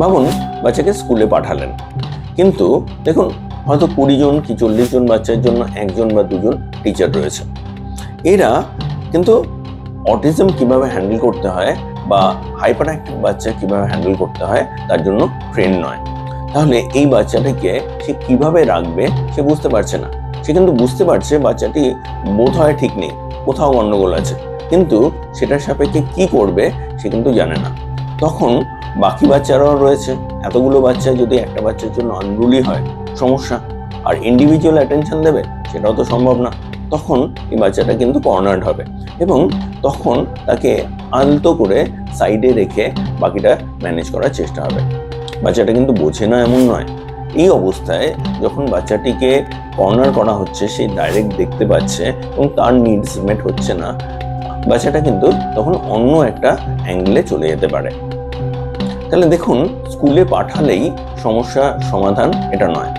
ভাবুন বাচ্চাকে স্কুলে পাঠালেন। কিন্তু দেখুন, হয়তো কুড়ি জন কি চল্লিশ জন বাচ্চার জন্য একজন বা দুজন টিচার রয়েছে। এরা কিন্তু অটিজম কীভাবে হ্যান্ডেল করতে হয় বা হাইপার অ্যাক্টিভ বাচ্চা কীভাবে হ্যান্ডেল করতে হয়, তার জন্য ট্রেন নয়। তাহলে এই বাচ্চাটিকে সে কীভাবে রাখবে, সে বুঝতে পারছে না। সে কিন্তু বুঝতে পারছে বাচ্চাটি বোধ হয় ঠিক নেই, কোথাও গণ্ডগোল আছে। কিন্তু সেটার সাপেক্ষে কি করবে, সে কিন্তু জানে না। তখন বাকি বাচ্চারাও রয়েছে। এতগুলো বাচ্চা যদি একটা বাচ্চার জন্য আনরুলি হয়, সমস্যা। আর ইন্ডিভিজুয়াল অ্যাটেনশন দেবে, সেটাও তো সম্ভব না। তখন এই বাচ্চাটা কিন্তু কর্নার্ড হবে। এবং তখন তাকে আলতো করে সাইডে রেখে বাকিটা ম্যানেজ করার চেষ্টা হবে। বাচ্চাটা কিন্তু বোঝে না, এমন নয়। এই অবস্থায় যখন বাচ্চাটিকে কর্নার করা হচ্ছে, সে ডাইরেক্ট দেখতে পাচ্ছে এবং তার নিডস মেট হচ্ছে না, বাচ্চাটা কিন্তু তখন অন্য একটা অ্যাঙ্গেলে চলে যেতে পারে। তাহলে দেখুন স্কুলে পাঠালেই সমস্যা সমাধান এটা নয়।